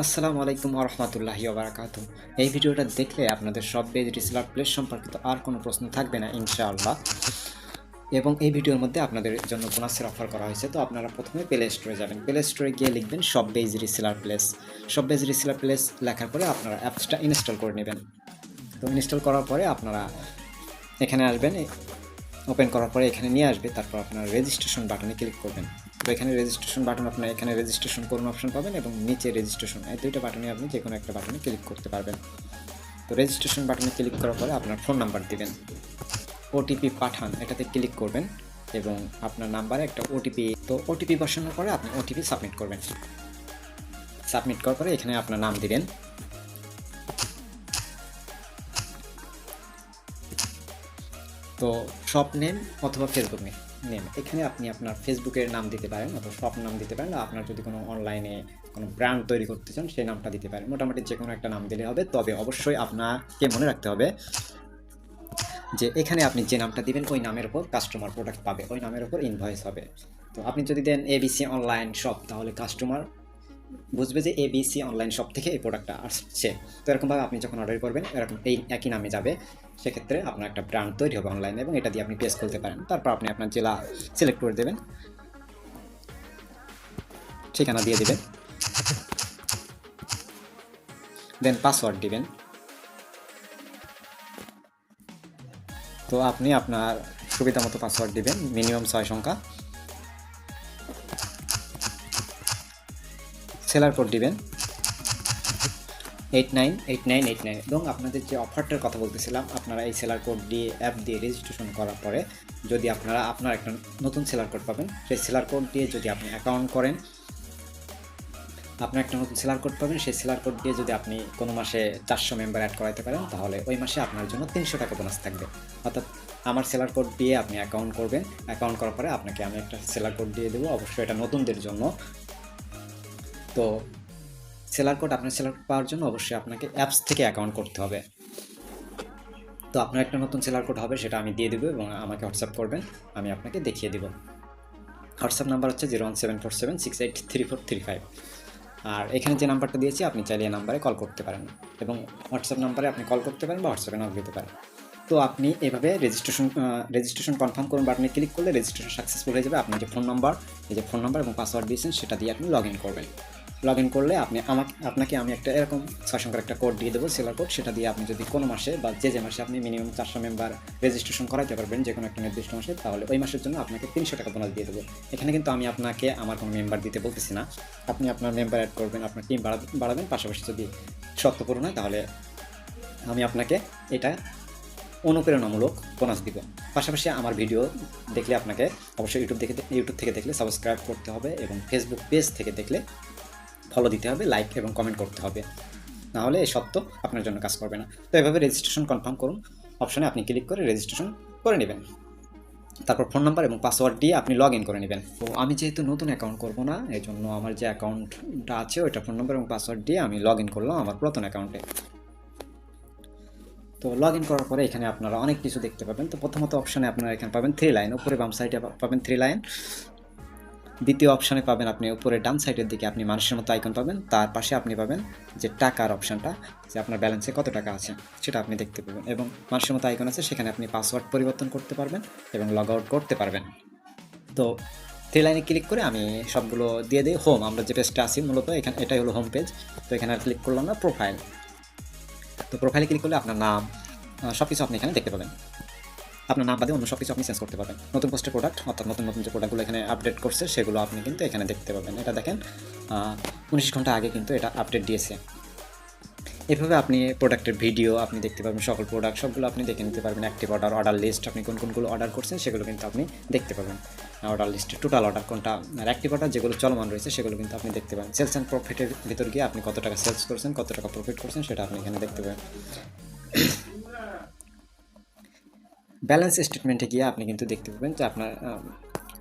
আসসালামু আলাইকুম আরহামতুল্লাহি বারাকাতু এই ভিডিওটা দেখলে আপনাদের সব পেজ রিসেলার প্লেস সম্পর্কিত আর কোনো প্রশ্ন থাকবে না, ইনশাআল্লাহ। এবং এই ভিডিওর মধ্যে আপনাদের জন্য বোনাসের অফার করা হয়েছে, তো আপনারা প্রথমে প্লে স্টোরে যাবেন। প্লে স্টোরে গিয়ে লিখবেন সব বেজ রিসেলার প্লেস। সব বেজ রিসেলার প্লেস লেখার পরে আপনারা অ্যাপসটা ইনস্টল করে নেবেন। তো ইনস্টল করার পরে আপনারা এখানে আসবেন ওপেন করার পরে এখানে নিয়ে আসবে, তারপর আপনার রেজিস্ট্রেশন বাটনে ক্লিক করবেন। তো এখানে রেজিস্ট্রেশন বাটন আপনার এখানে রেজিস্ট্রেশন করুন অপশন পাবেন এবং নিচে রেজিস্ট্রেশন এই দুইটা বাটনে আপনি যে কোনো একটা বাটনে ক্লিক করতে পারবেন। তো রেজিস্ট্রেশন বাটনে ক্লিক করার পরে আপনার ফোন নাম্বার দিবেন। ওটিপি পাঠান, এটাতে ক্লিক করবেন এবং আপনার নাম্বারে একটা ওটিপি তো ওটিপি বসানোর পরে আপনি ওটিপি সাবমিট করবেন। সাবমিট করার পরে এখানে আপনার নাম দিবেন। তো শপ নেম অথবা ফেসবুক নেম এখানে আপনি আপনার ফেসবুকের নাম দিতে পারেন অথবা শপ নাম দিতে পারেন। আপনার যদি কোনো অনলাইনে কোনো ব্র্যান্ড তৈরি করতে চান, সেই নামটা দিতে পারেন। মোটামুটি যে কোনো একটা নাম দিলে হবে। তবে অবশ্যই আপনাকে মনে রাখতে হবে যে এখানে আপনি যে নামটা দিবেন, ওই নামের উপর কাস্টমার প্রোডাক্ট পাবে, ওই নামের উপর ইনভয়েস হবে। তো আপনি যদি দেন এবিসি অনলাইন শপ তাহলে কাস্টমার বুঝবে যে এবিসি অনলাইন শপ থেকে এই প্রোডাক্টটা আসছে। তো এরকমভাবে আপনি যখন অর্ডার করবেন, এরকম এই একই নামে যাবে। সেক্ষেত্রে আপনার একটা ব্র্যান্ড তৈরি হবে অনলাইনে এবং এটা দিয়ে আপনি পেজ খুলতে পারেন। তারপর আপনি আপনার জেলা সিলেক্ট করে দেবেন। ঠিকানা দিয়ে দেবেন। দেন পাসওয়ার্ড দিবেন। তো আপনি আপনার সুবিধা মতো পাসওয়ার্ড দিবেন। মিনিমাম ছয় সংখ্যা। সেলার কোড দিবেন। Eight nine eight nine eight nine এবং আপনাদের যে অফারটার কথা বলতেছিলাম, আপনারা এই সেলার কোড দিয়ে অ্যাপ দিয়ে রেজিস্ট্রেশন করার পরে যদি আপনারা, আপনার একটা নতুন সেলার কোড পাবেন, সেই সেলার কোড দিয়ে যদি আপনি অ্যাকাউন্ট করেন আপনার একটা নতুন সেলার কোড পাবেন, সেই সেলার কোড দিয়ে যদি আপনি কোনো মাসে চারশো মেম্বার অ্যাড করাতে পারেন, তাহলে ওই মাসে আপনার জন্য তিনশো টাকা বোনাস থাকবে। অর্থাৎ আমার সেলার কোড দিয়ে আপনি অ্যাকাউন্ট করবেন অ্যাকাউন্ট করার পরে আপনাকে আমি একটা সেলার কোড দিয়ে দেবো। অবশ্যই এটা নতুনদের জন্য তো সেলার কোড আপনার সেলার কোড পাওয়ার জন্য অবশ্যই আপনাকে অ্যাপস থেকে অ্যাকাউন্ট করতে হবে। তো আপনার একটা নতুন সেলার কোড হবে, সেটা আমি দিয়ে দেবো এবং আমাকে হোয়াটসঅ্যাপ করবেন, আমি আপনাকে দেখিয়ে দেবো। হোয়াটসঅ্যাপ নাম্বার হচ্ছে zero one seven four seven six eight three four three five আর এখানে যে নাম্বারটা দিয়েছি, আপনি চাইলে এই নাম্বারে কল করতে পারেন এবং হোয়াটসঅ্যাপ নাম্বারে আপনি কল করতে পারেন বা হোয়াটসঅ্যাপে নক দিতে পারেন। তো আপনি এভাবে রেজিস্ট্রেশন রেজিস্ট্রেশন কনফার্ম করুন বাটনে ক্লিক করলে রেজিস্ট্রেশন সাকসেসফুল হয়ে যাবে। আপনি যে ফোন নাম্বার এই যে ফোন নাম্বার এবং পাসওয়ার্ড দিয়েছেন, সেটা দিয়ে আপনি লগ ইন করবেন। লগ ইন করলে আপনি আমাকে, আপনাকে আমি একটা এরকম ছয় সংখ্যার একটা কোড দিয়ে দেবো সেলার কোড সেটা দিয়ে আপনি যদি কোনো মাসে বা যে যে মাসে আপনি মিনিমাম চারশো মেম্বার রেজিস্ট্রেশন করাতে পারবেন যে কোনো একটা নির্দিষ্ট মাসে, তাহলে ওই মাসের জন্য আপনাকে তিনশো টাকা বোনাস দিয়ে দেবো। এখানে কিন্তু আমি আপনাকে আমার কোনো মেম্বার দিতে বলতেছি না। আপনি আপনার মেম্বার অ্যাড করবেন, আপনার টিম বাড়াবেন। পাশাপাশি যদি সত্য পূরণ হয়, তাহলে আমি আপনাকে এটা অনুপ্রেরণামূলক বোনাস দিব। পাশাপাশি আমার ভিডিও দেখলে আপনাকে অবশ্যই ইউটিউব দেখে ইউটিউব থেকে দেখলে সাবস্ক্রাইব করতে হবে এবং ফেসবুক পেজ থেকে দেখলে ফলো দিতে হবে লাইক এবং কমেন্ট করতে হবে। নাহলে এই সত্য আপনার জন্য কাজ করবে না। তো এভাবে রেজিস্ট্রেশন কনফার্ম করুন। অপশনে আপনি ক্লিক করে রেজিস্ট্রেশন করে নেবেন। তারপর ফোন নাম্বার এবং পাসওয়ার্ড দিয়ে আপনি লগ করে নেবেন। তো আমি যেহেতু নতুন অ্যাকাউন্ট করব না এই জন্য আমার যে অ্যাকাউন্টটা আছে, ওইটা ফোন নাম্বার এবং পাসওয়ার্ড দিয়ে আমি লগ করলাম আমার পুরাতন অ্যাকাউন্টে তো লগ ইন করার পরে এখানে আপনারা অনেক কিছু দেখতে পাবেন। তো প্রথমত অপশানে আপনারা এখানে পাবেন থ্রি লাইন উপরে বাম সাইডে পাবেন থ্রি লাইন দ্বিতীয় অপশানে পাবেন আপনি উপরে ডান সাইডের দিকে আপনি মানুষের মতো আইকন পাবেন। তার পাশে আপনি পাবেন যে টাকার অপশানটা যে আপনার ব্যালেন্সে কত টাকা আছে, সেটা আপনি দেখতে পাবেন এবং মানুষের মতো আইকন আছে, সেখানে আপনি পাসওয়ার্ড পরিবর্তন করতে পারবেন এবং লগ আউট করতে পারবেন। তো থ্রি লাইনে ক্লিক করে আমি সবগুলো দিয়ে দিই। হোম আমরা যে পেজটা আছি মূলত এখানে, এটাই হলো হোম পেজ তো এখানে ক্লিক করলাম না প্রোফাইল তো প্রোফাইলে ক্লিক করলে আপনার নাম সব কিছু আপনি এখানে দেখতে পাবেন। আপনার নাম বাদে অন্য সব কিছু আপনি চেঞ্জ করতে পারবেন। নতুন পোস্টের প্রোডাক্ট অর্থাৎ নতুন নতুন যে প্রোডাক্টগুলো এখানে আপডেট করছে, সেগুলো আপনি কিন্তু এখানে দেখতে পাবেন এটা দেখেন উনিশ ঘণ্টা আগে কিন্তু এটা আপডেট দিয়েছে। এভাবে আপনি প্রোডাক্টের ভিডিও আপনি দেখতে পাবেন সকল প্রোডাক্ট সবগুলো আপনি দেখে নিতে পারবেন। অ্যাক্টিভ অর্ডার অর্ডার লিস্ট আপনি কোন কোনগুলো অর্ডার করছেন, সেগুলো কিন্তু আপনি দেখতে পাবেন অর্ডার লিস্টে টোটাল অর্ডার কোনটা অ্যাক্টিভ অর্ডার যেগুলো চলমান রয়েছে, সেগুলো কিন্তু আপনি দেখতে পাবেন সেলস অ্যান্ড প্রফিটের ভিতর গিয়ে আপনি কত টাকা সেলস করছেন, কত টাকা প্রফিট করছেন, সেটা আপনি এখানে দেখতে পাবেন ব্যালেন্স স্টেটমেন্টে গিয়ে আপনি কিন্তু দেখতে পাবেন যে আপনার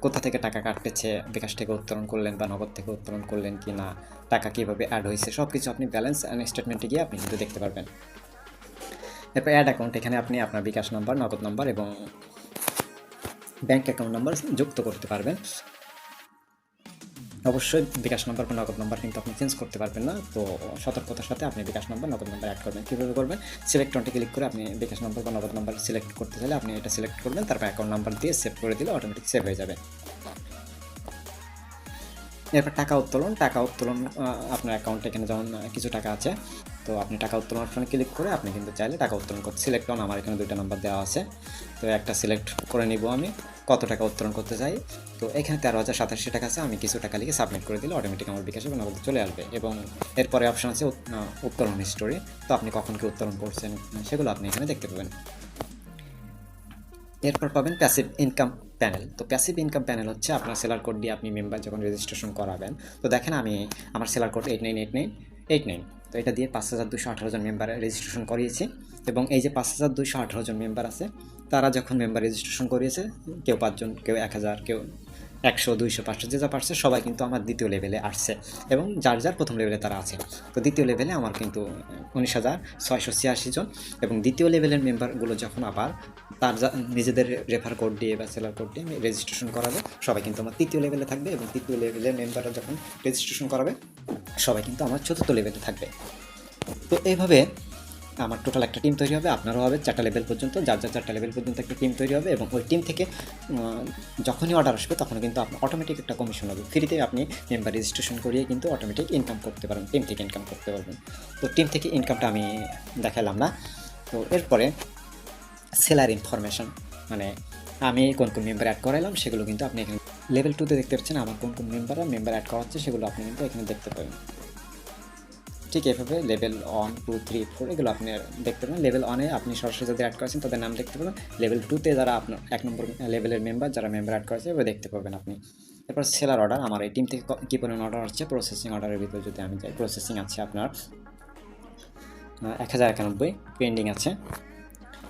কোথা থেকে টাকা কাটতেছে, বিকাশ থেকে উত্তোলন করলেন বা নগদ থেকে উত্তোলন করলেন কি না, টাকা কীভাবে অ্যাড হয়েছে সব কিছু আপনি ব্যালেন্স অ্যান্ড স্টেটমেন্টে গিয়ে আপনি কিন্তু দেখতে পারবেন। এরপর অ্যাড অ্যাকাউন্ট এখানে আপনি আপনার বিকাশ নাম্বার নগদ নাম্বার এবং ব্যাঙ্ক অ্যাকাউন্ট নাম্বার যুক্ত করতে পারবেন। অবশ্যই বিকাশ নম্বর বা নগদ নম্বর কিন্তু আপনি চেঞ্জ করতে পারবেন না। তো সতর্কতার সাথে আপনি বিকাশ নম্বর, নগদ নম্বর অ্যাড করবেন। কীভাবে করবেন? সিলেক্ট অনটি ক্লিক করে আপনি বিকাশ নম্বর বা নগদ নম্বর সিলেক্ট করতে চাইলে আপনি এটা সিলেক্ট করবেন, তারপর অ্যাকাউন্ট নাম্বার দিয়ে সেভ করে দিলে অটোমেটিক সেভ হয়ে যাবে। এরপর টাকা উত্তোলন। টাকা উত্তোলন আপনার অ্যাকাউন্টে এখানে যেমন কিছু টাকা আছে। তো আপনি টাকা উত্তোলন অপশনে ক্লিক করে আপনি কিন্তু চাইলে টাকা উত্তোলন করতে সিলেক্ট করুন, আমার এখানে দুইটা নাম্বার দেওয়া আছে। তো একটা সিলেক্ট করে নিব আমি, কত টাকা উত্তোলন করতে চাই। তো এখানে তেরো হাজার সাতাশি টাকা আছে, আমি কিছু টাকা লিখে সাবমিট করে দিলে অটোমেটিক আমার বিকাশে নগদে চলে আসবে। এবং এরপরে অপশন আছে উত- উত্তোলন হিস্টোরি তো আপনি কখন কি উত্তোলন করছেন, সেগুলো আপনি এখানে দেখতে পাবেন। এরপর পাবেন প্যাসিভ ইনকাম প্যানেল তো প্যাসিভ ইনকাম প্যানেল হচ্ছে আপনার সেলার কোড দিয়ে আপনি মেম্বার যখন রেজিস্ট্রেশন করাবেন, তো দেখেন আমি, আমার seller code eight nine eight nine eight nine তো এটা দিয়ে পাঁচ হাজার দুশো আঠারো জন মেম্বার রেজিস্ট্রেশন করিয়েছি এবং এই যে পাঁচ হাজার দুশো আঠারো জন মেম্বার আছে, তারা যখন মেম্বার রেজিস্ট্রেশন করিয়েছে, কেউ পাঁচজন, কেউ এক হাজার, কেউ একশো, দুইশো, পাঁচশো, যে যা পারছে, সবাই কিন্তু আমার দ্বিতীয় লেভেলে আসছে এবং যার যার প্রথম লেভেলে তারা আছে। তো দ্বিতীয় লেভেলে আমার কিন্তু উনিশ হাজার ছয়শো ছিয়াশি জন এবং দ্বিতীয় লেভেলের মেম্বারগুলো যখন আবার তার নিজেদের রেফার কোড দিয়ে বা সেলার কোড দিয়ে আমি রেজিস্ট্রেশন করাবে। সবাই কিন্তু আমার তৃতীয় লেভেলে থাকবে এবং তৃতীয় লেভেলের মেম্বাররা যখন রেজিস্ট্রেশন করাবে, সবাই কিন্তু আমার চতুর্থ লেভেলে থাকবে। তো এইভাবে আমার টোটাল একটা টিম তৈরি হবে, আপনারও হবে, চারটা লেভেল পর্যন্ত, যার যার চারটা লেভেল পর্যন্ত একটা টিম তৈরি হবে এবং ওই টিম থেকে যখনই অর্ডার আসবে তখন কিন্তু আপনার অটোমেটিক একটা কমিশন হবে। ফ্রিতে আপনি মেম্বার রেজিস্ট্রেশন করিয়ে কিন্তু অটোমেটিক ইনকাম করতে পারেন টিম থেকে ইনকাম করতে পারবেন। তো টিম থেকে ইনকামটা আমি দেখালাম না। তো এরপরে সেলার ইনফরমেশন মানে আমি কোন কোন মেম্বার অ্যাড করাইলাম, সেগুলো কিন্তু আপনি এখানে লেভেল টুতে দেখতে পাচ্ছেন, আমার কোন কোন মেম্বাররা মেম্বার অ্যাড করা হচ্ছে সেগুলো আপনি কিন্তু এখানে দেখতে পাবেন। ঠিক এভাবে level one two three four এগুলো আপনি দেখতে পাবেন। লেভেল ওয়ানে আপনি সরাসরি যাদের অ্যাড করেছেন, তাদের নাম দেখতে পাবেন। লেভেল টুতে যারা আপনার এক নম্বর লেভেলের মেম্বার যারা মেম্বার অ্যাড করেছে এবার দেখতে পাবেন আপনি। এরপর সেলার অর্ডার আমার এই টিম থেকে কী পরিমাণ অর্ডার হচ্ছে প্রসেসিং অর্ডারের ভিতরে যদি আমি যাই প্রসেসিং আছে আপনার এক হাজার একানব্বই পেন্ডিং আছে।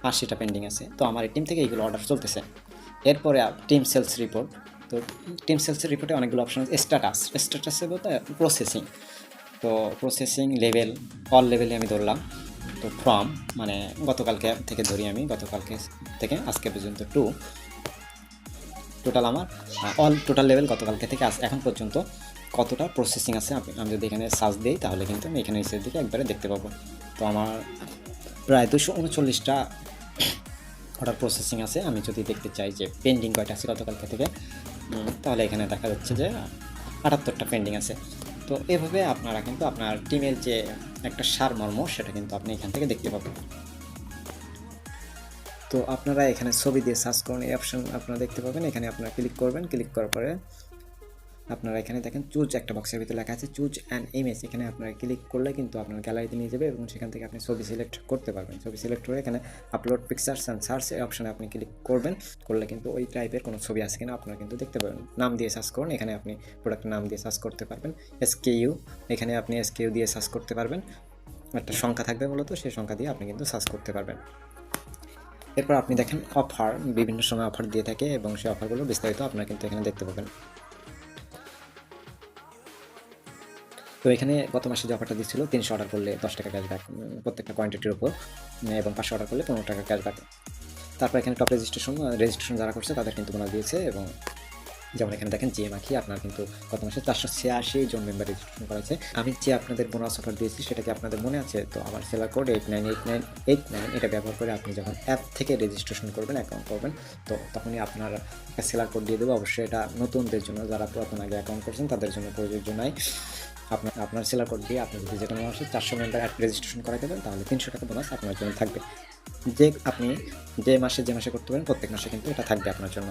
আশিটা পেন্ডিং আছে। তো আমার এই টিম থেকে এইগুলো অর্ডার চলতেছে। এরপরে টিম সেলস রিপোর্ট তো টিম সেলস রিপোর্টে অনেকগুলো অপশন আছে। স্ট্যাটাস স্ট্যাটাসে বলতে প্রসেসিং তো প্রসেসিং লেভেল অল লেভেলে আমি ধরলাম। তো ফ্রম মানে গতকালকে থেকে ধরি আমি, গতকালকে থেকে, আজকে পর্যন্ত টু টোটাল আমার অল টোটাল লেভেল গতকালকে থেকে, আজ এখন পর্যন্ত কতটা প্রসেসিং আছে? আমি যদি এখানে সার্চ দিই, তাহলে কিন্তু আমি এখানে নিচের দিকে একবারে দেখতে পাবো। তো আমার প্রায় দুশো উনচল্লিশটা অর্ডার প্রসেসিং আছে। আমি যদি দেখতে চাই যে পেন্ডিং কয়টা আছে গতকালকে থেকে তাহলে এখানে দেখা যাচ্ছে যে আটাত্তরটা পেন্ডিং আছে। তো এভাবে আপনারা কিন্তু আপনার টিমের যে একটা সারমর্ম, সেটা কিন্তু আপনি এখান থেকে দেখতে পাবেন। তো আপনারা এখানে ছবি দিয়ে সার্চ করুন, এই অপশন আপনারা দেখতে পাবেন। এখানে আপনারা ক্লিক করবেন। ক্লিক করার পরে আপনারা এখানে দেখেন চুজ একটা বক্সের ভিতরে লেখা আছে, চুজ অ্যান্ড ইমেজ এখানে আপনারা ক্লিক করলে কিন্তু আপনার গ্যালারিতে নিয়ে যাবে এবং সেখান থেকে আপনি ছবি সিলেক্ট করতে পারবেন। ছবি সিলেক্ট করে এখানে আপলোড পিকচার্স অ্যান্ড সার্চ এই অপশানে আপনি ক্লিক করবেন। করলে কিন্তু ওই টাইপের কোনো ছবি আছে কিনা আপনারা কিন্তু দেখতে পাবেন নাম দিয়ে সার্চ করুন, এখানে আপনি প্রোডাক্টের নাম দিয়ে সার্চ করতে পারবেন। এসকে ইউ এখানে আপনি এসকে ইউ দিয়ে সার্চ করতে পারবেন। একটা সংখ্যা থাকবে মূলত, সেই সংখ্যা দিয়ে আপনি কিন্তু সার্চ করতে পারবেন। এরপর আপনি দেখেন অফার বিভিন্ন সময় অফার দিয়ে থাকে এবং সেই অফারগুলো বিস্তারিত আপনারা কিন্তু এখানে দেখতে পাবেন। তো এখানে গত মাসে যে অফারটা দিচ্ছিল তিনশো অর্ডার করলে দশ টাকা ক্যাশব্যাক প্রত্যেকটা কোয়ান্টিটির উপর এবং পাঁচশো অর্ডার করলে পনেরো টাকা ক্যাশব্যাক তারপর এখানে টপ রেজিস্ট্রেশন রেজিস্ট্রেশন যারা করছে তাদের কিন্তু বোনাস দিয়েছে এবং যেমন এখানে দেখেন জিএম আখি, আপনার কিন্তু গত মাসে চারশো ছিয়াশি জন মেম্বার রেজিস্ট্রেশন করেছে। আমি যে আপনাদের বোনাস অফার দিয়েছি সেটা কি আপনাদের মনে আছে? তো আমার seller code eight nine eight nine eight nine এটা ব্যবহার করে আপনি যখন অ্যাপ থেকে রেজিস্ট্রেশন করবেন অ্যাকাউন্ট করবেন, তো তখনই আপনার একটা সেলার কোড দিয়ে দেবো। অবশ্যই এটা নতুনদের জন্য, যারা প্রথম আগে অ্যাকাউন্ট করছেন তাদের জন্য প্রযোজ্য নয়। আপনার আপনার সেলার কোড দিয়ে আপনি যদি যে কোনো মাসে চারশো মেম্বার অ্যাপ রেজিস্ট্রেশন করাই দেবেন তাহলে তিনশো টাকা বোনাস আপনার জন্য থাকবে। যে আপনি যে মাসে যে মাসে করতে পারেন, প্রত্যেক মাসে কিন্তু এটা থাকবে আপনার জন্য।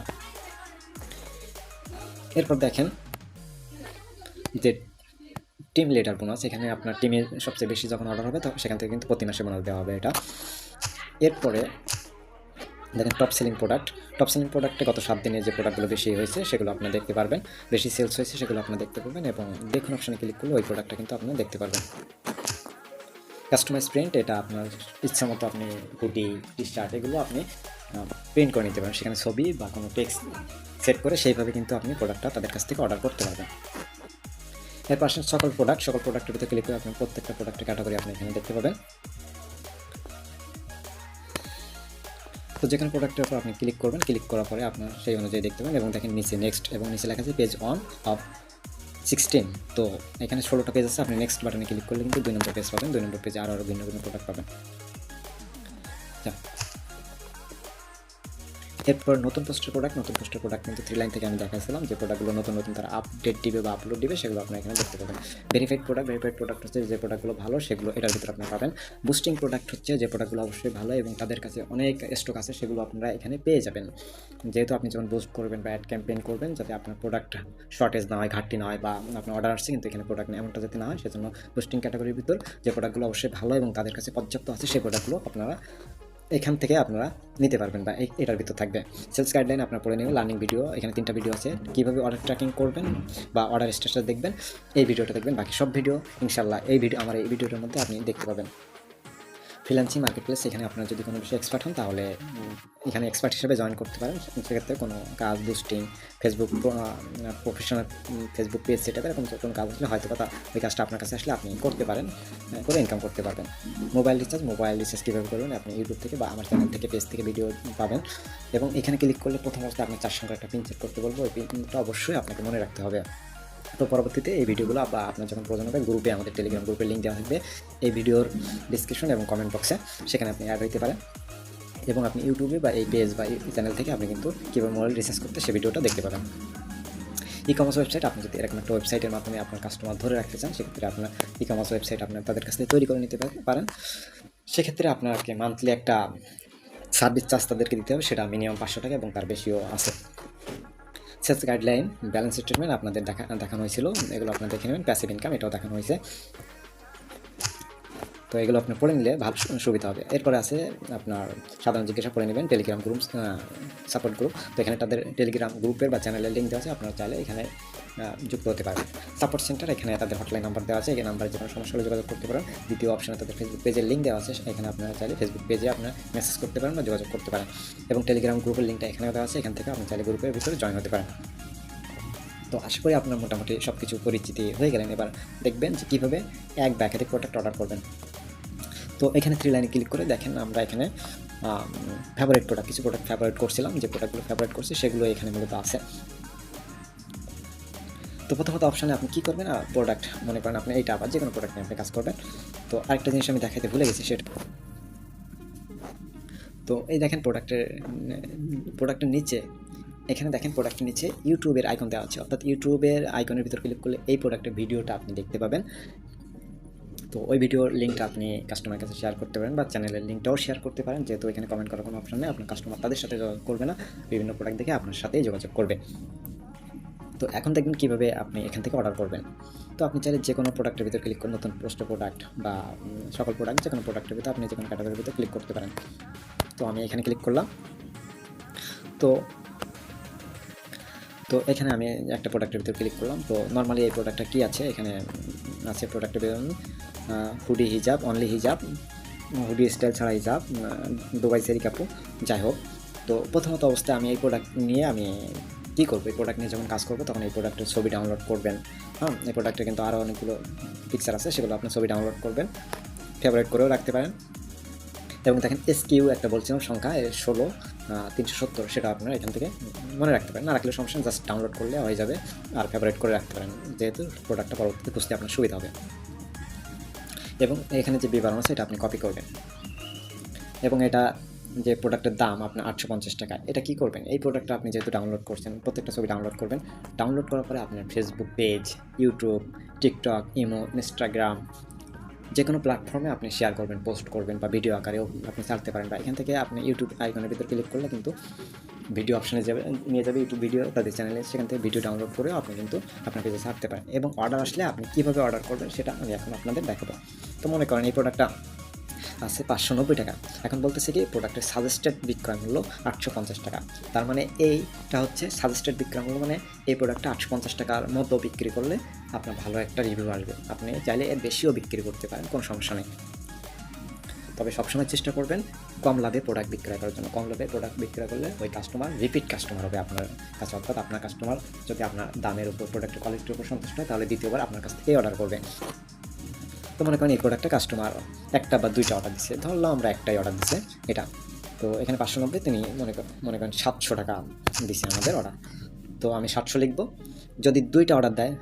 এরপর দেখেন যে টিম লিডার বোনাস এখানে আপনার টিমের সবচেয়ে বেশি যখন অর্ডার হবে, তখন সেখান থেকে কিন্তু প্রতি মাসে বোনাস দেওয়া হবে এটা। এরপরে দেখেন top selling product top selling প্রোডাক্টে গত সাত দিনে যে প্রোডাক্টগুলো বেশি হয়েছে, সেগুলো আপনি দেখতে পারবেন। বেশি সেলস হয়েছে, সেগুলো আপনি দেখতে পারবেন এবং দেখুন অপশানে ক্লিক করলে ওই প্রোডাক্টটা কিন্তু আপনি দেখতে পারবেন। কাস্টমাইজ প্রিন্ট এটা আপনার ইচ্ছা মতো আপনি হুডি টি শার্ট এগুলো আপনি প্রিন্ট করে নিতে পারেন। সেখানে ছবি বা কোনো টেক্সট সেট করে সেইভাবে কিন্তু আপনি প্রোডাক্টটা তাদের কাছ থেকে অর্ডার করতে পারবেন। এরপর আসেন সকল প্রোডাক্ট সকল প্রোডাক্টের ভিতরে ক্লিক করে আপনি প্রত্যেকটা প্রোডাক্টের ক্যাটাগরি আপনি এখানে দেখতে পাবেন। তো যেখানে প্রোডাক্টের উপর আপনি ক্লিক করবেন ক্লিক করার পরে আপনার সেই অনুযায়ী দেখতে পাবেন এবং দেখেন নিচে নেক্সট এবং নিচে লেখা আছে পেজ অন অফ সিক্সটিন তো এখানে ষোলোটা পেজ আছে, আপনি নেক্সট বাটনে ক্লিক করলে কিন্তু দুই নম্বর পেজ পাবেন, দুই নম্বর পেজে আরও আরও ভিন্ন ভিন্ন প্রোডাক্ট পাবেন। এরপর নতুন পোস্টের প্রোডাক্ট নতুন পোস্টের প্রোডাক্ট কিন্তু থ্রি লাইন থেকে আমি দেখাইছিলাম। যে প্রোডাক্টগুলো নতুন নতুন তারা আপডেট দিবে বা আপলোড দিবে, সেগুলো আপনি এখানে দেখতে পাবেন। ভেরিফাইড প্রোডাক্ট ভেরিফাইড প্রোডাক্ট হচ্ছে যে প্রোডাক্টগুলো ভালো, সেগুলো এটার ভিতরে আপনারা পাবেন। বুস্টিং প্রোডাক্ট হচ্ছে যে প্রোডাক্টগুলো অবশ্যই ভালো এবং তাদের কাছে অনেক স্টক আছে, সেগুলো আপনারা এখানে পেয়ে যাবেন। যেহেতু আপনি যখন বুস্ট করবেন বা অ্যাড ক্যাম্পেইন করবেন, যাতে আপনার প্রোডাক্ট শর্টেজ না হয়, ঘাটতি না হয় বা আপনার অর্ডার আসছে, কিন্তু এখানে প্রোডাক্ট এমনটা যাতে না হয়, সেজন্য বুস্টিং ক্যাটাগরির ভিতর যে প্রোডাক্টগুলো অবশ্যই ভালো এবং তাদের কাছে পর্যাপ্ত আছে, সেই প্রোডাক্টগুলো আপনারা এখান থেকে আপনারা নিতে পারবেন বা এটার ভিতর থাকবে। সেলস গাইডলাইন আপনারা পড়ে নেবেন লার্নিং ভিডিও এখানে তিনটা ভিডিও আছে। কীভাবে অর্ডার ট্র্যাকিং করবেন বা অর্ডার স্ট্যাটাস দেখবেন, এই ভিডিওটা দেখবেন। বাকি সব ভিডিও ইনশাল্লাহ এই ভিডিও আমার এই ভিডিওটার মধ্যে আপনি দেখতে পাবেন। ফ্রিল্যান্সিং মার্কেট প্লেস এখানে আপনারা যদি কোনো বিষয়ে এক্সপার্ট হন, তাহলে এখানে এক্সপার্ট হিসেবে জয়েন করতে পারেন। সেক্ষেত্রে কোনো কাজ boosting Facebook professional Facebook page সেটা এরকম কোনো কাজ আসলে হয়তো কথা ওই কাজটা আপনার কাছে আসলে আপনি করতে পারেন করে ইনকাম করতে পারবেন। মোবাইল রিচার্জ মোবাইল রিচার্জ কীভাবে করবেন, আপনি ইউটিউব থেকে বা আমার চ্যানেল থেকে পেজ থেকে ভিডিও পাবেন। এবং এখানে ক্লিক করলে প্রথম অবস্থায় আপনি চার সংখ্যা একটা পিন চেক করতে বলব। ওই পিনটা অবশ্যই আপনাকে মনে রাখতে হবে। তো পরবর্তীতে এই ভিডিওগুলো বা আপনার যখন প্রয়োজন হবে গ্রুপে আমাদের টেলিগ্রাম গ্রুপের লিঙ্ক দেওয়া থাকবে। এই ভিডিওর ডিসক্রিপশন এবং কমেন্ট বক্সে সেখানে আপনি অ্যাড হইতে পারেন। এবং আপনি ইউটিউবে বা এই পেজ বা এই চ্যানেল থেকে আপনি কিন্তু কীভাবে মোবাইল রিসার্চ করতে সেই ভিডিওটা দেখতে পাবেন। ই কমার্স ওয়েবসাইট আপনি যদি এরকম একটা ওয়েবসাইটের মাধ্যমে আপনার কাস্টমার ধরে রাখতে চান, সেক্ষেত্রে আপনার ই কমার্স ওয়েবসাইট আপনার তাদের কাছ থেকে তৈরি করে নিতে পারেন। সেক্ষেত্রে আপনাকে মান্থলি একটা সার্ভিস চার্জ তাদেরকে দিতে হবে, সেটা মিনিমাম পাঁচশো টাকা এবং তার বেশিও আছে। সেলস গাইডলাইন ব্যালেন্স স্টেটমেন্ট আপনাদের দেখা, দেখানো হয়েছিল। এগুলো আপনারা দেখে নেবেন। প্যাসিভ ইনকাম এটাও দেখানো হয়েছে। তো এগুলো আপনি পড়ে নিলে ভালো সুবিধা হবে। এরপরে আছে আপনার সাধারণ জিজ্ঞাসা করে নেবেন টেলিগ্রাম গ্রুপ সাপোর্ট গ্রুপ তো এখানে তাদের টেলিগ্রাম গ্রুপের বা চ্যানেলের লিঙ্ক দেওয়া আছে, আপনারা চাইলে এখানে যুক্ত হতে পারবেন। সাপোর্ট সেন্টার এখানে তাদের হটলাইন নাম্বার দেওয়া আছে, এই নাম্বারে যে সমস্যা হলে যোগাযোগ করতে পারেন। দ্বিতীয় অপশনে তাদের ফেসবুক পেজের লিঙ্ক দেওয়া আছে, এখানে আপনারা চাইলে ফেসবুক পেজে আপনারা মেসেজ করতে পারেন বা যোগাযোগ করতে পারেন। এবং টেলিগ্রাম গ্রুপের লিঙ্কটা এখানেও দেওয়া আছে, এখান থেকে আপনি চাইলে গ্রুপের ভিতরে জয়েন হতে পারেন। তো আশা করি আপনার মোটামুটি সব কিছু পরিচিতি হয়ে গেলেন। এবার দেখবেন যে কীভাবে এক বা প্রোডাক্ট অর্ডার করবেন। তো এখানে থ্রি লাইনে ক্লিক করে দেখেন আমরা এখানে ফেভারিট প্রোডাক্ট কিছু প্রোডাক্ট ফেভারিট করছিলাম, যে প্রোডাক্টগুলো ফেভারিট করছি, সেগুলো এখানে মূলত আছে। তো প্রথমত অপশানে আপনি কী করবেন? আর প্রোডাক্ট মনে করেন আপনি এইটা আবার যে কোনো প্রোডাক্ট নিয়ে আপনি কাজ করবেন। তো আরেকটা জিনিস আমি দেখাইতে ভুলে গেছি, সেটা তো এই দেখেন প্রোডাক্টের প্রোডাক্টের নিচে, এখানে দেখেন প্রোডাক্টের নিচে ইউটিউবের আইকন দেওয়া আছে। অর্থাৎ ইউটিউবের আইকনের ভিতর ক্লিক করলে এই প্রোডাক্টের ভিডিওটা আপনি দেখতে পাবেন। তো ওই ভিডিওর লিঙ্কটা আপনি কাস্টমারের কাছে শেয়ার করতে পারেন বা চ্যানেলের লিঙ্কটাও শেয়ার করতে পারেন। যেহেতু এখানে কমেন্ট করার কোনো অপশন নেই, আপনার কাস্টমার তাদের সাথে যোগাযোগ করবে না, বিভিন্ন প্রোডাক্ট দেখে আপনার সাথেই যোগাযোগ করবে। তো এখন দেখবেন কীভাবে আপনি এখান থেকে অর্ডার করবেন। তো আপনি চাইলে যে কোনো প্রোডাক্টের ভিতর ক্লিক করে নতুন পোস্ট প্রোডাক্ট বা সকল প্রোডাক্ট যে কোনো প্রোডাক্টের ভিতরে আপনি যে কোনো ক্যাটাগরির ভিতর ক্লিক করতে পারেন। তো আমি এখানে ক্লিক করলাম। তো তো এখানে আমি একটা প্রোডাক্টের ভিতর ক্লিক করলাম। তো নর্মালি এই প্রোডাক্টটা কী আছে? এখানে আছে প্রোডাক্টের হুডি হিজাব অনলি হিজাব হুডি স্টাইল ছাড়া হিজাব দুবাই সেরি কাপড়, যাই হোক। তো প্রথমত অবস্থায় আমি এই প্রোডাক্ট নিয়ে আমি কী করব? এই প্রোডাক্ট নিয়ে যখন কাজ করব, তখন এই প্রোডাক্টের ছবি ডাউনলোড করবেন। হ্যাঁ এই প্রোডাক্টে কিন্তু আরও অনেকগুলো পিকচার আছে, সেগুলো আপনি ছবি ডাউনলোড করবেন। ফেভারিট করেও রাখতে পারেন। এবং দেখেন এসকিউ একটা বলছিলাম, সংখ্যা ষোলো তিনশো সত্তর, সেটা আপনারা এখান থেকে মনে রাখতে পারেন। না রাখলে সমস্যা জাস্ট ডাউনলোড করলে হয়ে যাবে, আর ফেভারিট করে রাখতে পারেন। যেহেতু প্রোডাক্টটা পরবর্তীতে খুঁজতে আপনার সুবিধা হবে। এবং এখানে যে বিবরণ আছে এটা আপনি কপি করবেন। এবং এটা যে প্রোডাক্টের দাম আপনার আটশো পঞ্চাশ টাকা, এটা কি করবেন? এই প্রোডাক্টটা আপনি যেহেতু ডাউনলোড করছেন, প্রত্যেকটা ছবি ডাউনলোড করবেন। ডাউনলোড করার পরে আপনার Facebook page YouTube TikTok imo Instagram যে কোনো প্ল্যাটফর্মে আপনি শেয়ার করবেন পোস্ট করবেন বা ভিডিও আকারেও আপনি ছাড়তে পারেন। বা এখান থেকে আপনি ইউটিউব আইকনের ভিতরে ক্লিক করলে কিন্তু ভিডিও অপশানে যাবে, নিয়ে যাবে ইউটিউব ভিডিও তাদের চ্যানেলে সেখান থেকে ভিডিও ডাউনলোড করেও আপনি কিন্তু আপনার পেজে ছাড়তে পারেন। এবং অর্ডার আসলে আপনি কীভাবে অর্ডার করবেন সেটা আমি এখন আপনাদের দেখাবো। তো মনে করেন এই প্রোডাক্টটা আছে পাঁচশো নব্বই টাকা। এখন বলতেছে কি প্রোডাক্টের সাজেস্টেড বিক্রয় মূল্য আটশো পঞ্চাশ টাকা। তার মানে এইটা হচ্ছে সাজেস্টেড বিক্রয় মূল্য মানে এই প্রোডাক্টটা আটশো পঞ্চাশ টাকার মতো বিক্রি করলে আপনার ভালো একটা রিভিউ আসবে। আপনি চাইলে এর বেশিও বিক্রি করতে পারেন, কোনো সমস্যা নেই। তবে সবসময় চেষ্টা করবেন কম লাভে প্রোডাক্ট বিক্রয় করার জন্য। কম লাভে প্রোডাক্ট বিক্রয় করলে ওই কাস্টমার রিপিট কাস্টমার হবে আপনার কাছে। অর্থাৎ আপনার কাস্টমার যদি আপনার দামের উপর প্রোডাক্টের কোয়ালিটির উপর সন্তুষ্ট হয়, তাহলে দ্বিতীয়বার আপনার কাছ থেকেই অর্ডার করবে তো মনে করেন এই প্রোডাক্টটা কাস্টমার একটা বা দুইটা অর্ডার দিচ্ছে ধরলাম আমরা একটাই অর্ডার দিচ্ছে এটা। তো এখানে পাঁচশো নব্বই, তিনি মনে করেন মনে করেন সাতশো টাকা দিচ্ছে আমাদের অর্ডার তো আমি সাতশো লিখব। যদি দুইটা অর্ডার দেয়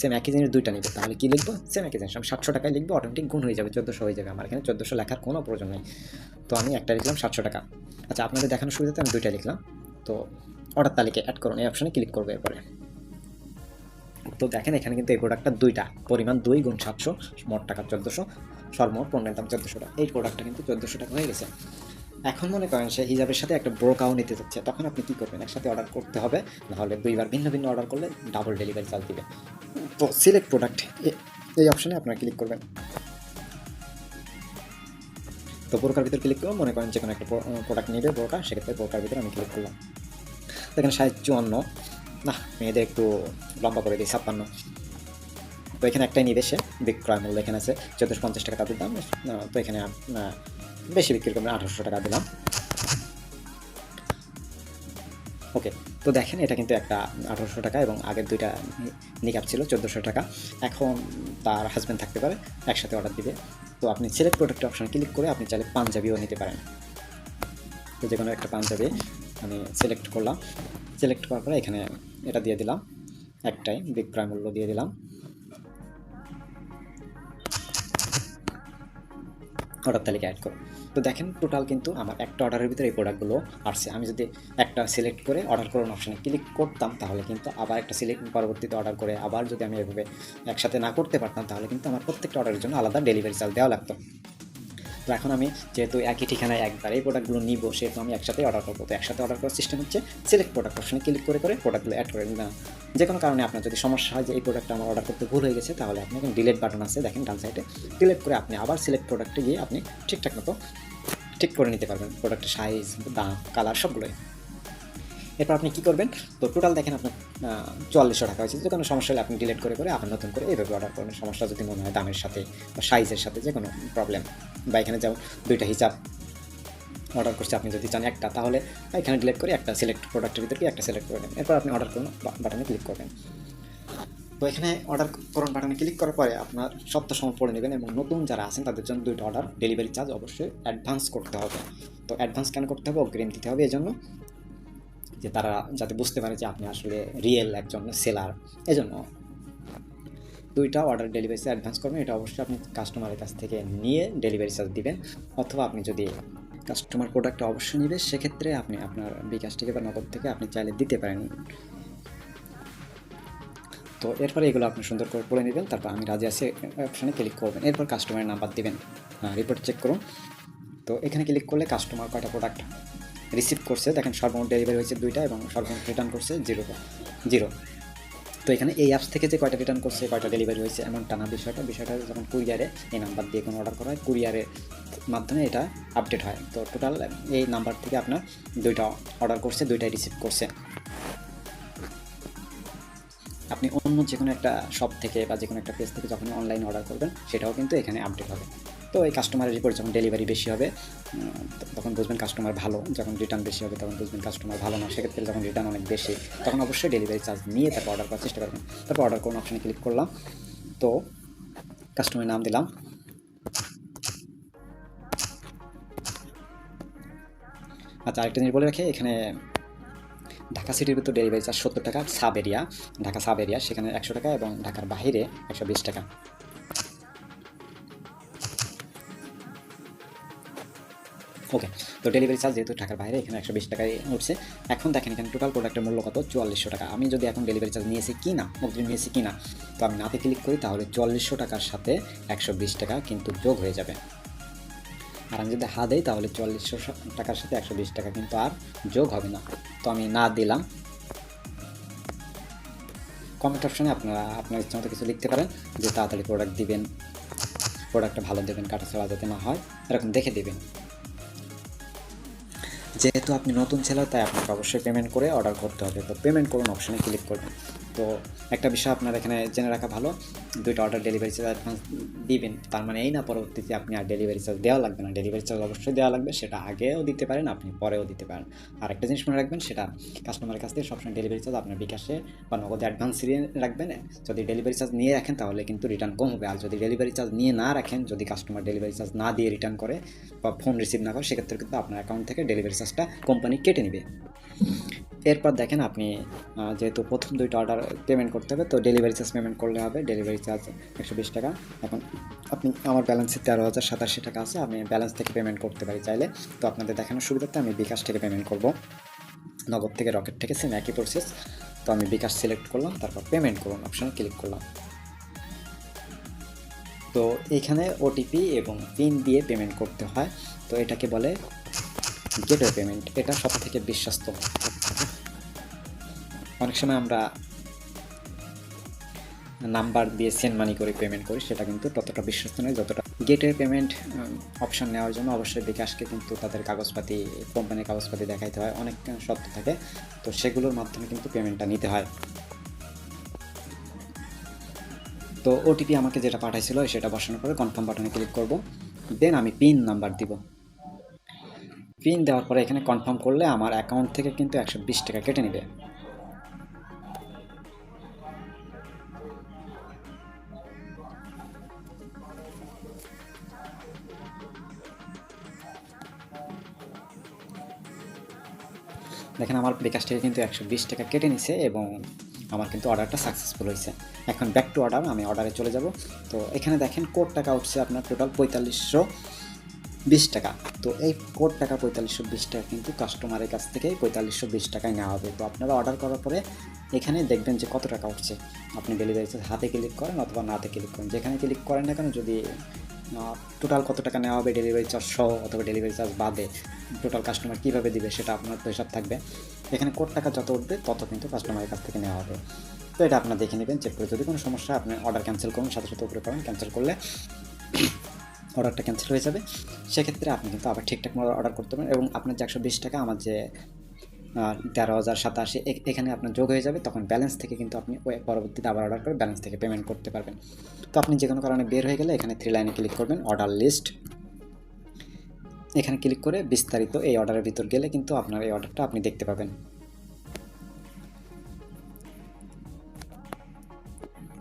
সেম একই জিনিস দুইটা নিবে, তাহলে কি লিখব? সেম একই জিনিস। আমি সাতশো টাকায় লিখব অটোমেটিক গুণ হয়ে যাবে, চোদ্দোশো হয়ে যাবে আমার এখানে। চোদ্দোশো লেখার কোনো প্রয়োজন নেই। তো আমি একটা লিখলাম সাতশো টাকা। আচ্ছা আপনাদের দেখানোর সুবিধাতে আমি দুইটা লিখলাম। তো অর্ডার তালিকায় অ্যাড করুন, এই অপশানে ক্লিক করব এরপরে। তো দেখেন, এখানে কিন্তু এই প্রোডাক্টটা দুইটা। পরিমাণ দুই গুণ সাতশো, মোট টাকা চোদ্দোশো, সর্বমোট পণ্যের দাম চোদ্দোশো টাকা। এই প্রোডাক্টটা কিন্তু চোদ্দোশো টাকা হয়ে গেছে। এখন মনে করেন সে হিজাবের সাথে একটা ব্রোকাও নিতে যাচ্ছে, তখন আপনি কী করবেন? একসাথে অর্ডার করতে হবে, নাহলে দুইবার ভিন্ন ভিন্ন অর্ডার করলে ডাবল ডেলিভারি চার্জ দিবে তো সিলেক্ট প্রোডাক্ট এই অপশানে আপনারা ক্লিক করবেন। তো বোরকার ভিতরে ক্লিক করব মনে করেন যে কোনো একটা প্রোডাক্ট নেবে বোরকা সেক্ষেত্রে বোরকার ভিতরে আমি ক্লিক করলাম। দেখেন সাইজ চুয়ান্ন। না মেয়েদের একটু লম্বা করে দিই, ছাপ্পান্ন। তো এখানে একটাই নিবে সে বিক্রয় মূল্য এখানে আছে চোদ্দোশো পঞ্চাশ টাকা তাদের দাম। তো এখানে বেশি বিক্রি করবেন আঠারোশো টাকা দিলাম। ওকে, তো দেখেন, এটা কিন্তু একটা আঠারোশো টাকা এবং আগের দুইটা নিকাপ ছিল চোদ্দোশো টাকা। এখন তার হাজব্যান্ড থাকতে পারে, একসাথে অর্ডার দিবে। তো আপনি সিলেক্ট প্রোডাক্ট অপশান ক্লিক করে আপনি চাইলে পাঞ্জাবিও নিতে পারেন। তো যে কোনো একটা পাঞ্জাবি আমি সিলেক্ট করলাম। সিলেক্ট করার পরে এখানে এটা দিয়ে দিলাম, একটাই বিক্রয় মূল্য দিয়ে দিলাম। অর্ডার তালিকা অ্যাড করো। তো দেখেন টোটাল কিন্তু আমার একটা অর্ডারের ভিতরে এই প্রোডাক্টগুলো আসছে। আমি যদি একটা সিলেক্ট করে অর্ডার করার অপশানে ক্লিক করতাম, তাহলে কিন্তু আবার একটা সিলেক্ট পরবর্তীতে অর্ডার করে আবার যদি আমি এভাবে একসাথে না করতে পারতাম, তাহলে কিন্তু আমার প্রত্যেকটা অর্ডারের জন্য আলাদা ডেলিভারি চার্জ দেওয়া লাগতো। তো এখন আমি যেহেতু একই ঠিকানায় একবার প্রোডাক্টগুলো নিব, সেহেতু আমি একসাথে অর্ডার করব। তো একসাথে অর্ডার করার সিস্টেম হচ্ছে সিলেক্ট প্রোডাক্ট অপশনে ক্লিক করে করে প্রোডাক্টগুলো অ্যাড করে নিলাম। যে কোনো কারণে আপনার যদি সমস্যা হয় যে, এই প্রোডাক্টটা আমার অর্ডার করতে ভুল হয়ে গেছে, তাহলে আপনি এখন ডিলেট বাটন আছে, দেখেন ডান সাইডে ডিলেট করে আপনি আবার সিলেক্ট প্রোডাক্টে গিয়ে আপনি ঠিকঠাক মতো ঠিক করে নিতে পারবেন। প্রোডাক্টের সাইজ দাম কালার সবগুলোই। এরপর আপনি কী করবেন? তো টোটাল দেখেন আপনার চুয়াল্লিশশো টাকা হয়েছে। যে কোনো সমস্যা হলে আপনি ডিলিট করে করে আবার নতুন করে এইভাবে অর্ডার করবেন সমস্যা যদি মনে হয় দামের সাথে বা সাইজের সাথে যে কোনো প্রবলেম বা এখানে যেমন দুইটা হিসাব অর্ডার করছে, আপনি যদি চান একটা, তাহলে এখানে ডিলেট করে একটা সিলেক্ট প্রোডাক্টের ভিতরে একটা সিলেক্ট করে নেবেন। এরপর আপনি অর্ডার করুন বাটনে ক্লিক করবেন। তো এখানে অর্ডার করুন বাটনে ক্লিক করার পরে আপনার সপ্তাহ সময় পড়ে নেবেন এবং নতুন যারা আছেন, তাদের জন্য দুইটা অর্ডার ডেলিভারি চার্জ অবশ্যই অ্যাডভান্স করতে হবে। তো অ্যাডভান্স কেন করতে হবে? অগ্রিম দিতে হবে। এই জন্য যে তারা যাতে বুঝতে পারে যে আপনি আসলে রিয়েল একজন সেলার এজন্য দুইটা অর্ডার ডেলিভারি অ্যাডভান্স করবেন। এটা অবশ্যই আপনি কাস্টমারের কাছ থেকে নিয়ে ডেলিভারি চার্জ দিবেন। অথবা আপনি যদি কাস্টমার প্রোডাক্টটা অবশ্যই নেবে, সেক্ষেত্রে আপনি আপনার বিকাশ থেকে বা নগদ থেকে আপনি চাইলে দিতে পারেন। তো এরপরে এগুলো আপনি সুন্দর করে পড়ে নেবেন। তারপর আমি রাজি আছি অপশানে ক্লিক করবেন। এরপর কাস্টমারের নাম্বার দিবেন। রিপোর্ট চেক করুন। তো এখানে ক্লিক করলে কাস্টমার কয়টা প্রোডাক্ট রিসিভ করছে। দেখেন সর্বমোট ডেলিভারি হয়েছে দুইটা এবং সর্বমোট রিটার্ন করছে জিরো জিরো তো এখানে এই অ্যাপস থেকে যে কয়টা রিটার্ন করছে, কয়টা ডেলিভারি হয়েছে এমনটা টানা বিষয়টা। বিষয়টা যখন কুরিয়ারে এই নাম্বার দিয়ে কোনো অর্ডার করা হয় কুরিয়ারের মাধ্যমে এটা আপডেট হয়। তো টোটাল এই নাম্বার থেকে আপনার দুইটা অর্ডার করছে, দুইটাই রিসিভ করছে। আপনি অন্য যে কোনো একটা শপ থেকে বা যে কোনো একটা পেজ থেকে যখন অনলাইন অর্ডার করবেন, সেটাও কিন্তু এখানে আপডেট হবে। তো এই কাস্টমারের রিপোর্ট যখন ডেলিভারি বেশি হবে তখন বুঝবেন কাস্টমার ভালো। যখন রিটার্ন বেশি হবে, তখন বুঝবেন কাস্টমার ভালো না। সেক্ষেত্রে যখন রিটার্ন অনেক বেশি, তখন অবশ্যই ডেলিভারি চার্জ নিয়ে তারপর অর্ডার করার চেষ্টা করবেন। তারপর অর্ডার করুন অপশানে ক্লিক করলাম। তো কাস্টমারের নাম দিলাম। আচ্ছা আরেকটা জিনিস বলে রাখি, এখানে ঢাকা সিটির ভিতর ডেলিভারি চার্জ সত্তর টাকা sub area Dhaka sub area সেখানে একশো টাকা এবং ঢাকার বাইরে একশো বিশ টাকা। ওকে তো ডেলিভারি চার্জ যেহেতু ঢাকার বাইরে, এখানে একশো বিশ টাকায় উঠছে। এখন দেখেন, এখানে টোটাল প্রোডাক্টের মূল্য কত? চুয়াল্লিশশো টাকা। আমি যদি এখন ডেলিভারি চার্জ নিয়েছি কি না অগ্রিম নিয়েছি কি না তো আমি নাতে ক্লিক করি, তাহলে চুয়াল্লিশশো টাকার সাথে একশো বিশ টাকা কিন্তু যোগ হয়ে যাবে। আর আমি যদি হা দেই, তাহলে চুয়াল্লিশশো টাকার সাথে একশো বিশ টাকা কিন্তু আর যোগ হবে না। তো আমি না দিলাম। কমেন্ট অপশনে আপনারা আপনার ইচ্ছা মতো কিছু লিখতে পারেন, যে তাড়াতাড়ি প্রোডাক্ট দিবেন প্রোডাক্টটা ভালো দেবেন কাটা ছাড়া যাতে না হয়, এরকম দেখে দেবেন। যেহেতু আপনি নতুন সেলার তাই আপনাকে অবশ্যই পেমেন্ট করে অর্ডার করতে হবে। তো পেমেন্ট করুন অপশানে ক্লিক করবেন। তো একটা বিষয় আপনার এখানে জেনে রাখা ভালো, দুইটা অর্ডার ডেলিভারি চার্জ অ্যাডভান্স দিবেন, তার মানে এই না পরবর্তীতে আপনি আর ডেলিভারি চার্জ দেওয়া লাগবে না। ডেলিভারি চার্জ অবশ্যই দেওয়া লাগবে, সেটা আগেও দিতে পারেন, আপনি পরেও দিতে পারেন। আর একটা জিনিস মনে রাখবেন, সেটা কাস্টমারের কাছ থেকে সবসময় ডেলিভারি চার্জ আপনার বিকাশে বা নগদে অ্যাডভান্স দিয়ে রাখবেন। যদি ডেলিভারি চার্জ নিয়ে রাখেন, তাহলে কিন্তু রিটার্ন কম হবে। আর যদি ডেলিভারি চার্জ নিয়ে না রাখেন, যদি কাস্টমার ডেলিভারি চার্জ না দিয়ে রিটার্ন করে বা ফোন রিসিভ না করে, সেক্ষেত্রে কিন্তু আপনার অ্যাকাউন্ট থেকে ডেলিভারি চার্জটা কোম্পানি কেটে নেবে। এরপর দেখেন আপনি যেহেতু প্রথম দুইটা অর্ডার পেমেন্ট করতে হবে, তো ডেলিভারি চার্জ পেমেন্ট করলে হবে ডেলিভারি চার্জ একশো বিশ টাকা। এখন আপনি, আমার ব্যালেন্সে তেরো হাজার সাতাশি টাকা আছে, আমি ব্যালেন্স থেকে পেমেন্ট করতে পারি চাইলে। তো আপনাদের দেখানোর সুবিধাতে আমি বিকাশ থেকে পেমেন্ট করব। নগদ থেকে রকেট থেকে সেম একই প্রসেস তো আমি বিকাশ সিলেক্ট করলাম, তারপর পেমেন্ট করুন অপশানে ক্লিক করলাম। তো এখানে ওটিপি এবং পিন দিয়ে পেমেন্ট করতে হয়। তো এটাকে বলে গেটওয়ে পেমেন্ট এটা সব থেকে বিশ্বস্ত। অনেক সময় আমরা নাম্বার দিয়ে সেন্ড মানি করে পেমেন্ট করি, সেটা কিন্তু ততটা বিশ্বস্ত নয়, যতটা গেটের পেমেন্ট অপশন নেওয়ার জন্য অবশ্যই বিকাশকে কিন্তু তাদের কাগজপাতি কোম্পানির কাগজপাতি দেখাইতে হয়, অনেক শর্ত থাকে, তো সেগুলোর মাধ্যমে কিন্তু পেমেন্টটা নিতে হয়। তো ওটিপি আমাকে যেটা পাঠাইছিল সেটা বসানোর পরে কনফার্ম বাটনে ক্লিক করব দেন আমি পিন নাম্বার দিব। পিন দেওয়ার পরে এখানে কনফার্ম করলে আমার অ্যাকাউন্ট থেকে কিন্তু একশো বিশ টাকা কেটে নেবে। দেখেন আমার বিকাশ থেকে কিন্তু একশো বিশ টাকা কেটে নিছে এবং আমার কিন্তু অর্ডারটা সাকসেসফুল হয়েছে। এখন ব্যাক টু অর্ডার আমি অর্ডারে চলে যাব। তো এখানে দেখেন কোট টাকা উঠছে আপনার টোটাল পঁয়তাল্লিশশো বিশ টাকা। তো এই কোট টাকা পঁয়তাল্লিশশো বিশ টাকা কিন্তু কাস্টমারের কাছ থেকে পঁয়তাল্লিশশো বিশ টাকায় নেওয়া হবে। তো আপনারা অর্ডার করার পরে এখানে দেখবেন যে কত টাকা উঠছে। আপনি ডেলিভারি হাতে ক্লিক করেন অথবা নাতে ক্লিক করেন। যেখানে ক্লিক করেন না কেন যদি টোটাল কত টাকা নেওয়া হবে ডেলিভারি চার্জ সহ অথবা ডেলিভারি চার্জ বাদে টোটাল কাস্টমার কীভাবে দিবে সেটা আপনার তো হিসাব থাকবে। এখানে কোট টাকা যত উঠবে, তত কিন্তু কাস্টমারের কাছ থেকে নেওয়া হবে। তো এটা আপনার দেখে নেবেন চেক করে যদি কোনো সমস্যা, আপনি অর্ডার ক্যান্সেল করুন, সাথে সাথে উপরে করেন ক্যান্সেল করলে অর্ডারটা ক্যান্সেল হয়ে যাবে। সেক্ষেত্রে আপনি কিন্তু আবার ঠিকঠাক মতো অর্ডার করতে পারেন এবং আপনার যে একশো বিশ টাকা, আমার যে তেরো হাজার সাতাশি এখানে আপনার যোগ হয়ে যাবে, তখন ব্যালেন্স থেকে কিন্তু আপনি পরবর্তীতে আবার অর্ডার করে ব্যালেন্স থেকে পেমেন্ট করতে পারবেন। তো আপনি যে কোনো কারণে বের হয়ে গেলে এখানে থ্রি লাইনে ক্লিক করবেন অর্ডার লিস্ট এখানে ক্লিক করে বিস্তারিত এই অর্ডারের ভিতর গেলে কিন্তু আপনার এই অর্ডারটা আপনি দেখতে পাবেন।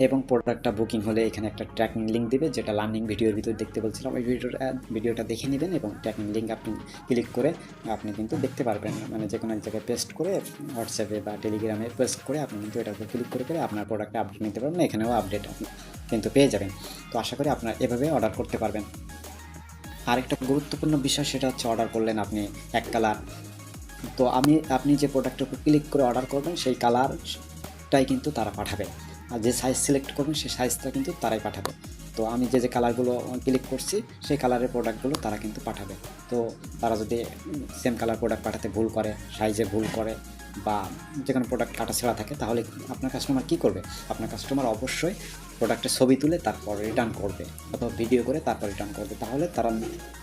এবং প্রোডাক্টটা বুকিং হলে এখানে একটা ট্র্যাকিং লিঙ্ক দিবে, যেটা লার্নিং ভিডিওর ভিতর দেখতে বলছিলাম। ওই ভিডিওটা ভিডিওটা দেখে নেবেন এবং ট্র্যাকিং লিঙ্ক আপনি ক্লিক করে আপনি কিন্তু দেখতে পারবেন। মানে যে কোনো এক জায়গায় পেস্ট করে হোয়াটসঅ্যাপে বা টেলিগ্রামে পেস্ট করে আপনি কিন্তু এটার উপর ক্লিক করে করে আপনার প্রোডাক্টে আপডেট নিতে পারবেন। এখানেও আপডেট আপনি কিন্তু পেয়ে যাবেন। তো আশা করি আপনার এভাবে অর্ডার করতে পারবেন। আরেকটা গুরুত্বপূর্ণ বিষয় সেটা হচ্ছে অর্ডার করলেন আপনি এক কালার তো আমি, আপনি যে প্রোডাক্টের উপর ক্লিক করে অর্ডার করবেন, সেই কালারটাই কিন্তু তারা পাঠাবে। আর যে সাইজ সিলেক্ট করবেন সেই সাইজটা কিন্তু তারাই পাঠাবে। তো আমি যে যে কালারগুলো ক্লিক করছি, সেই কালারের প্রোডাক্টগুলো তারা কিন্তু পাঠাবে। তো তারা যদি সেম কালার প্রোডাক্ট পাঠাতে ভুল করে সাইজে ভুল করে, বা যে কোনো প্রোডাক্ট কাটা ছেঁড়া থাকে, তাহলে আপনার কাস্টমার কী করবে? আপনার কাস্টমার অবশ্যই প্রোডাক্টের ছবি তুলে তারপর রিটার্ন করবে, অথবা ভিডিও করে তারপর রিটার্ন করবে। তাহলে তারা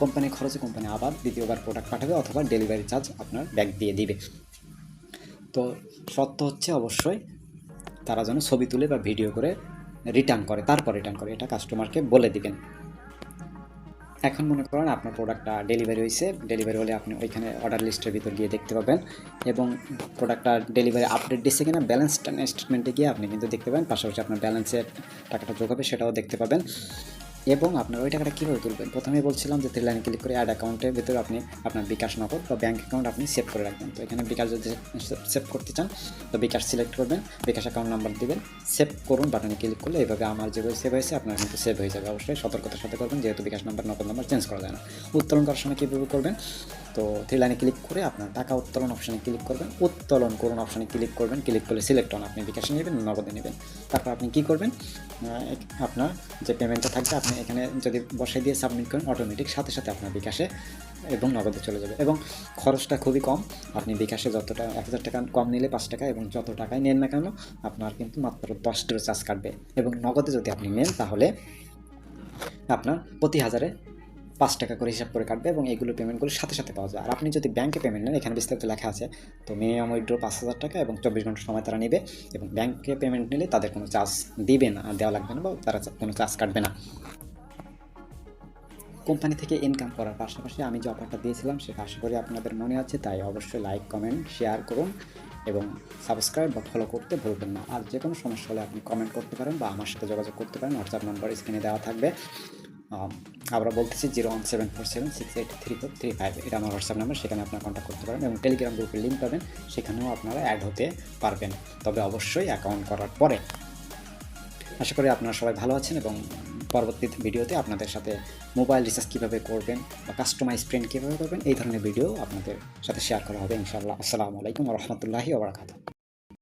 কোম্পানির খরচে কোম্পানি আবার দ্বিতীয়বার প্রোডাক্ট পাঠাবে, অথবা ডেলিভারি চার্জ আপনার ব্যাগ দিয়ে দিবে। তো সত্য হচ্ছে অবশ্যই তারা যেন ছবি তুলে বা ভিডিও করে রিটার্ন করে, তারপর রিটার্ন করে, এটা কাস্টমারকে বলে দিবেন। এখন মনে করেন আপনার প্রোডাক্টটা ডেলিভারি হয়েছে ডেলিভারি হলে আপনি ওইখানে অর্ডার লিস্টের ভিতর গিয়ে দেখতে পাবেন এবং প্রোডাক্টটা ডেলিভারি আপডেট দিচ্ছে কিনা ব্যালেন্স স্টেটমেন্টে গিয়ে আপনি কিন্তু দেখতে পাবেন, পাশাপাশি আপনার ব্যালেন্সের টাকাটা যোগ হবে সেটাও দেখতে পাবেন। এবং আপনার ওই টাকাটা কীভাবে তুলবেন? প্রথমে বলছিলাম যে থ্রি লাইনে ক্লিক করে অ্যাড অ্যাকাউন্টের ভিতরে আপনি আপনার বিকাশ নগদ বা ব্যাঙ্ক অ্যাকাউন্ট আপনি সেভ করে রাখবেন। তো এখানে বিকাশ যদি সেভ করতে চান, তো বিকাশ সিলেক্ট করবেন, বিকাশ অ্যাকাউন্ট নাম্বার দেবেন সেভ করুন বাটনে ক্লিক করলে এইভাবে আমার যেভাবে সেভ হয়েছে, আপনার কিন্তু সেভ হয়ে যাবে। অবশ্যই সতর্কতার সাথে করবেন, যেহেতু bKash number Nagad number change করা যায় না। উত্তোলন করার সময় কীভাবে করবেন? তো থ্রি লাইনে ক্লিক করে আপনার টাকা উত্তোলন অপশানে ক্লিক করবেন। উত্তোলন করুন অপশানে ক্লিক করবেন। ক্লিক করলে সিলেক্ট হন আপনি বিকাশে নেবেন, নগদে নেবেন। তারপর আপনি কী করবেন? আপনার যে পেমেন্টটা থাকবে, আপনি এখানে যদি বসাই দিয়ে সাবমিট করেন অটোমেটিক সাথে সাথে আপনার বিকাশে এবং নগদে চলে যাবে। এবং খরচটা খুবই কম। আপনি বিকাশে যতটা, এক হাজার টাকা কম নিলে পাঁচ টাকা এবং যত টাকায় নেন না কেন, আপনার কিন্তু মাত্র দশ টাকা চার্জ কাটবে। এবং নগদে যদি আপনি নেন, তাহলে আপনার প্রতি হাজারে পাঁচ টাকা করে হিসাব করে কাটবে এবং এইগুলো পেমেন্টগুলো সাথে সাথে পাওয়া যায়। আর আপনি যদি ব্যাংকে পেমেন্ট নেন, এখানে বিস্তারিত লেখা আছে, তো মিনিমাম উইড্রো পাঁচ হাজার টাকা এবং চব্বিশ ঘণ্টা সময় তারা নেবে এবং ব্যাংকে পেমেন্ট নিলে তাদের কোনো চার্জ দিবে না দেওয়া লাগবে না বা তারা কোনো চার্জ কাটবে না। কোম্পানি থেকে ইনকাম করার পাশাপাশি আমি যে অফারটা দিয়েছিলাম, সেটা আশা করি আপনাদের মনে আছে, তাই অবশ্যই লাইক কমেন্ট শেয়ার করুন এবং সাবস্ক্রাইব বা ফলো করতে ভুলবেন না। আর যে কোনো সমস্যা হলে আপনি কমেন্ট করতে পারেন বা আমার সাথে যোগাযোগ করতে পারেন। হোয়াটসঅ্যাপ নাম্বার স্ক্রিনে দেওয়া থাকবে। আবার বলতেছি zero one seven four seven six eight three four three five, এটা আমার হোয়াটসঅ্যাপ নাম্বার, সেখানে আপনারা কন্ট্যাক্ট করতে পারেন এবং টেলিগ্রাম গ্রুপের লিঙ্ক পাবেন, সেখানেও আপনারা অ্যাড হতে পারবেন, তবে অবশ্যই অ্যাকাউন্ট করার পরে। আশা করি আপনারা সবাই ভালো আছেন এবং পরবর্তী ভিডিওতে আপনাদের সাথে মোবাইল রিচার্জ কীভাবে করবেন বা কাস্টমাইজ প্রিন্ট কীভাবে করবেন, এই ধরনের ভিডিও আপনাদের সাথে শেয়ার করা হবে, ইনশাআল্লাহ। আসসালামু আলাইকুম রহমতুল্লাহি ওবরাকাতুহ